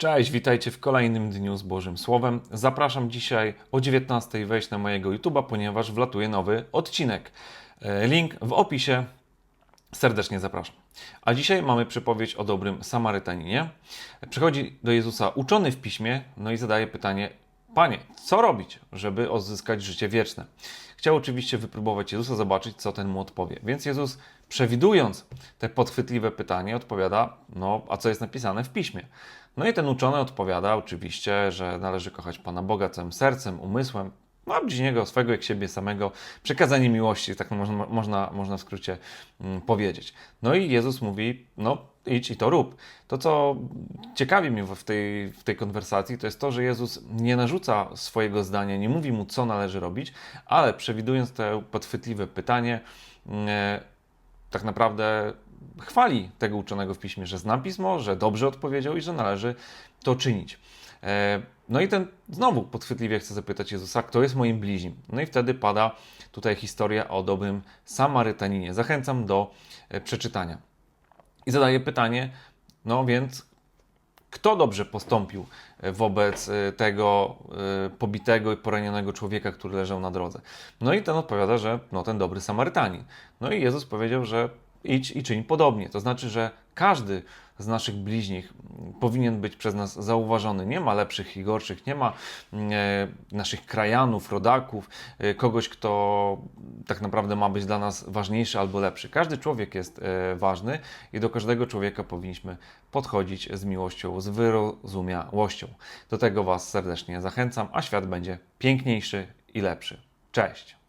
Cześć, witajcie w kolejnym dniu z Bożym Słowem. Zapraszam dzisiaj o 19 wejść na mojego YouTube'a, ponieważ wlatuje nowy odcinek. E, Link w opisie. Serdecznie zapraszam. A dzisiaj mamy przypowieść o dobrym Samarytaninie. Przychodzi do Jezusa uczony w piśmie, no i zadaje pytanie: Panie, co robić, żeby odzyskać życie wieczne? Chciał oczywiście wypróbować Jezusa, zobaczyć, co ten mu odpowie. Więc Jezus, przewidując te podchwytliwe pytanie, odpowiada: No, a co jest napisane w piśmie? No i ten uczony odpowiada oczywiście, że należy kochać Pana Boga całym sercem, umysłem, no, a bliźniego swego jak siebie samego. Przekazanie miłości, tak można, można, można w skrócie mm, powiedzieć. No i Jezus mówi, no idź i to rób. To, co ciekawi mnie w tej, w tej konwersacji, to jest to, że Jezus nie narzuca swojego zdania, nie mówi mu, co należy robić, ale przewidując to podchwytliwe pytanie, mm, tak naprawdę chwali tego uczonego w piśmie, że zna pismo, że dobrze odpowiedział i że należy to czynić. E, No i ten znowu podchwytliwie chce zapytać Jezusa, kto jest moim bliźnim. No i wtedy pada tutaj historia o dobrym Samarytaninie. Zachęcam do e, przeczytania. I zadaje pytanie, no więc kto dobrze postąpił e, wobec e, tego e, pobitego i poranionego człowieka, który leżał na drodze? No i ten odpowiada, że no ten dobry Samarytanin. No i Jezus powiedział, że idź i czyń podobnie. To znaczy, że każdy z naszych bliźnich powinien być przez nas zauważony. Nie ma lepszych i gorszych, nie ma e, naszych krajanów, rodaków, e, kogoś, kto tak naprawdę ma być dla nas ważniejszy albo lepszy. Każdy człowiek jest e, ważny i do każdego człowieka powinniśmy podchodzić z miłością, z wyrozumiałością. Do tego Was serdecznie zachęcam, a świat będzie piękniejszy i lepszy. Cześć!